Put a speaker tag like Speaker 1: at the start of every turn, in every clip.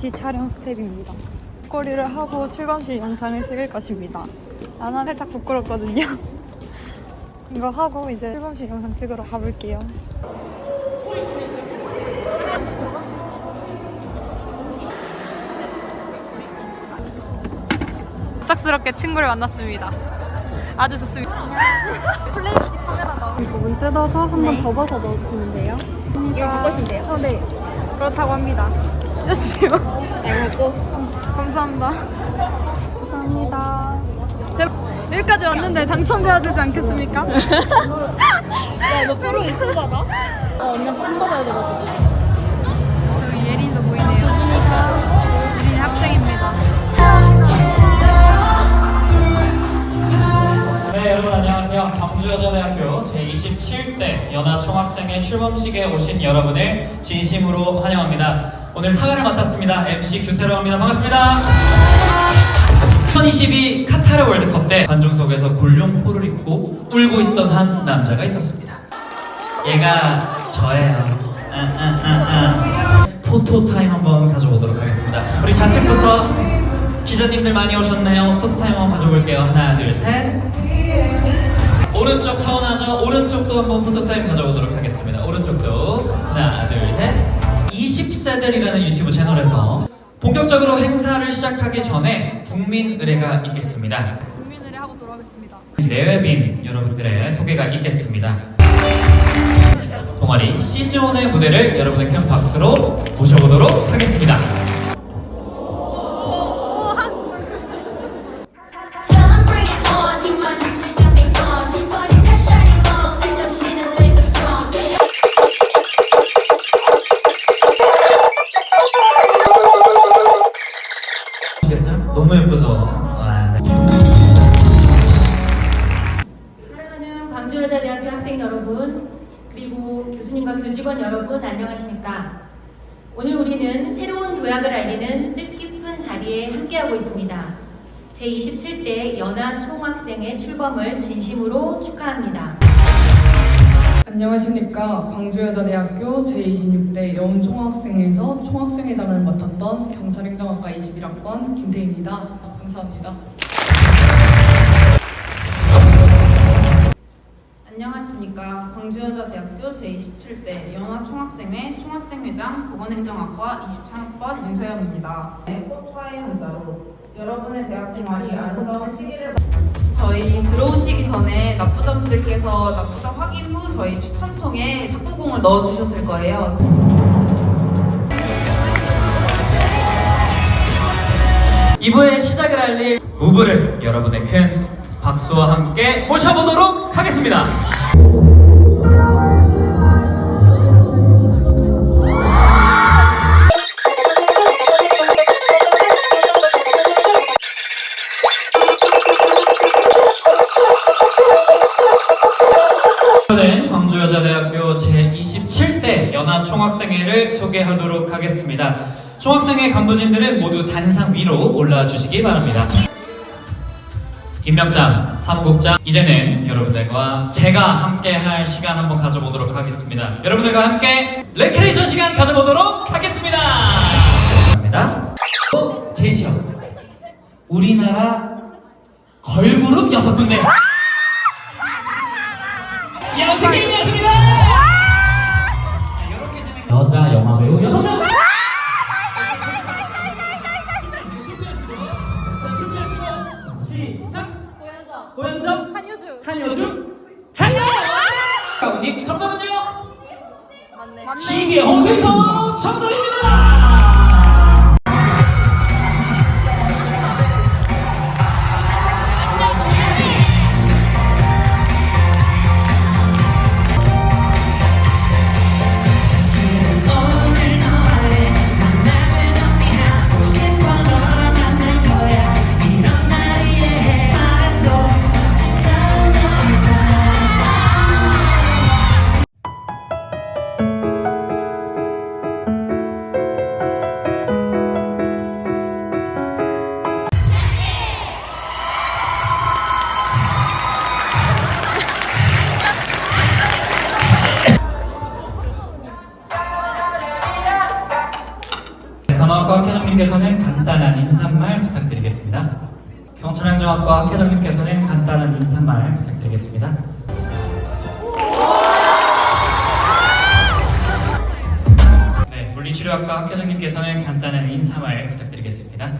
Speaker 1: 뷰티 촬영 스텝입니다. 목걸이를 하고 출범식 영상을 찍을 것입니다. 나는 살짝 부끄럽거든요. 이거 하고 이제 출범식 영상 찍으러 가볼게요. 갑작스럽게 친구를 만났습니다. 아주 좋습니다. 부분 뜯어서 한번 접어서 넣어주시면 돼요.
Speaker 2: 이거 바꿔신대요?
Speaker 1: 어, 네. 그렇다고 합니다. 찢어주세요.
Speaker 2: 이거
Speaker 1: 감사합니다. 감사합니다. 제 여기까지 왔는데 당첨돼야 되지 않겠습니까?
Speaker 2: 야너 프로 유튜버다? 어 언니 한 받아야 돼가지고
Speaker 1: 저기 예린도 보이네요. 예린이 학생입니다.
Speaker 3: 네 여러분 안녕하세요 광주여자대학교 제27대 연하총학생회 출범식에 오신 여러분을 진심으로 환영합니다 오늘 사회를 맡았습니다. MC 규태라고 합니다. 반갑습니다. 2022 카타르 월드컵 때 관중 속에서 골룡포를 입고 울고 있던 한 남자가 있었습니다. 얘가 저예요. 아, 아, 아, 아. 포토 타임 한번 가져보도록 하겠습니다. 우리 좌측부터 기자님들 많이 오셨네요. 포토 타임 한번 가져볼게요. 하나 둘 셋. 오른쪽 서운하죠? 오른쪽도 한번 포토 타임 가져보도록 하겠습니다. 오른쪽도. 하나, 둘, 셋. 20세들이라는 유튜브 채널에서 본격적으로 행사를 시작하기 전에 국민 의례가 있겠습니다.
Speaker 1: 국민 의례 하고 돌아오겠습니다.
Speaker 3: 내외빈 여러분들의 소개가 있겠습니다. 동아리 시즈온의 무대를 여러분의 큰 박수로 모셔보도록 하겠습니다.
Speaker 4: 광주여자대학교 학생 여러분, 그리고 교수님과 교직원 여러분, 안녕하십니까? 오늘 우리는 새로운 도약을 알리는 뜻깊은 자리에 함께하고 있습니다. 제27대 연하 총학생의 출범을 진심으로 축하합니다.
Speaker 5: 안녕하십니까. 광주여자대학교 제26대 여운총학생회에서 총학생회장을 맡았던 경찰행정학과 21학번 김태희입니다. 감사합니다.
Speaker 6: 안녕하십니까. 광주여자대학교 제27대 연화총학생회 총학생회장 보건행정학과 23학번 윤서영입니다. 네, 꽃화의 한자로 여러분의 대학생활이 아름다운 시기를 저희 들어오시기 전에 납부자분들께서 납부자 확인 후 저희 추첨통에 탁구공을 넣어주셨을 거예요.
Speaker 3: 이부의 시작을 알릴 무브를 여러분의 큰 박수와 함께 모셔보도록 하겠습니다. 광주여자대학교 제27대 연하총학생회를 소개하도록 하겠습니다. 총학생회 간부진들은 모두 단상 위로 올라와 주시기 바랍니다. 임명장, 사무국장, 이제는 여러분들과 제가 함께 할 시간 한번 가져보도록 하겠습니다. 여러분들과 함께 레크레이션 시간 가져보도록 하겠습니다. 감사합니다. 또 제시어. 우리나라 걸그룹 여섯 군데. 시기의 홍세터 정답입니다. 학회장님께서는 간단한 인사말 부탁드리겠습니다. 경찰행정학과 학회장님께서는 간단한 인사말 부탁드리겠습니다. 네, 물리치료학과 학회장님께서는 간단한 인사말 부탁드리겠습니다.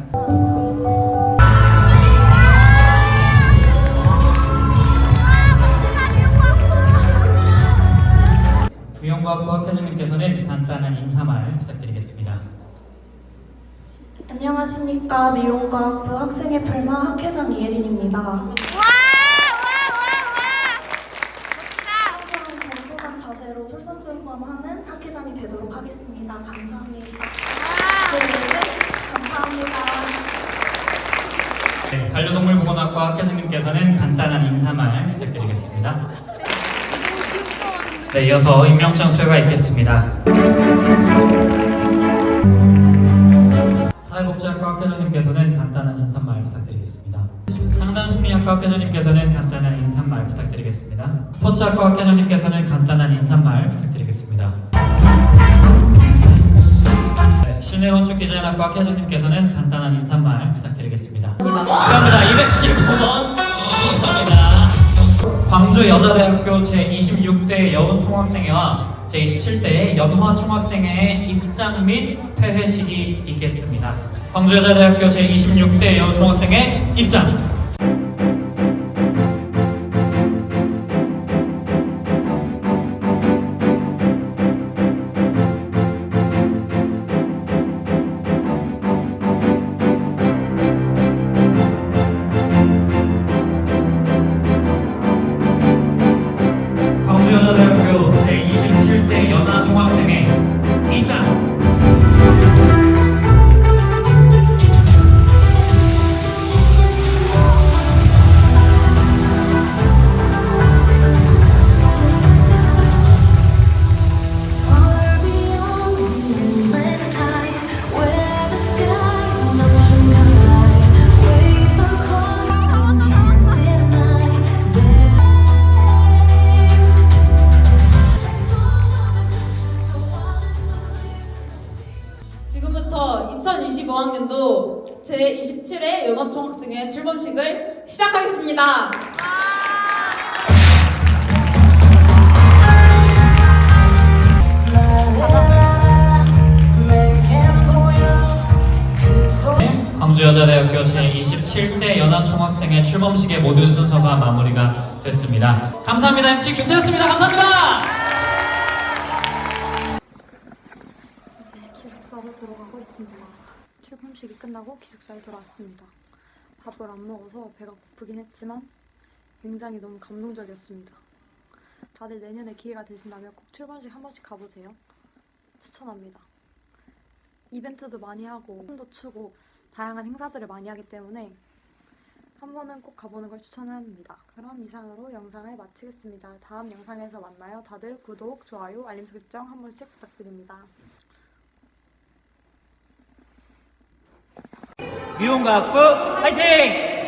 Speaker 3: 미용과학과 학회장님께서는 간단한 인사말 부탁드리겠습니다.
Speaker 7: 안녕하십니까 미용과학부 학생의 풀마 학회장 이예린입니다. 항상 겸손한 자세로 솔선수범하는 학회장이 되도록 하겠습니다. 감사합니다. 네, 감사합니다.
Speaker 3: 네, 반려동물 보건학과 학회장님께서는 간단한 인사말 부탁드리겠습니다. 네, 이어서 임명장 수여가 있겠습니다. 상담심리학과 학회장님께서는 간단한 인사말 부탁드리겠습니다. 스포츠학과 학회장님께서는 간단한 인사말 부탁드리겠습니다. 네, 실내 건축 디자인학과 학회장님께서는 간단한 인사말 부탁드리겠습니다. 축하합니다. 215번 축하합니다. 광주 여자대학교 제26대 여운 총학생회와 제27대 연화 총학생회의 입장 및 폐회식이 있겠습니다. 광주 여자대학교 제26대 여운 총학생회 입장.
Speaker 2: 연합총학생회 출범식을 시작하겠습니다.
Speaker 3: 네, 광주여자대학교 제27대 연하 총학생회 출범식의 모든 순서가 마무리가 됐습니다. 감사합니다. MC 규수였습니다. 감사합니다.
Speaker 1: 이제 기숙사로 들어가고 있습니다. 출범식이 끝나고 기숙사에 돌아왔습니다. 밥을 안 먹어서 배가 고프긴 했지만 굉장히 너무 감동적이었습니다. 다들 내년에 기회가 되신다면 꼭 출범식 한 번씩 가보세요. 추천합니다. 이벤트도 많이 하고 춤도 추고 다양한 행사들을 많이 하기 때문에 한 번은 꼭 가보는 걸 추천합니다. 그럼 이상으로 영상을 마치겠습니다. 다음 영상에서 만나요. 다들 구독, 좋아요, 알림 설정 한 번씩 부탁드립니다.
Speaker 3: 미용과학부 화이팅!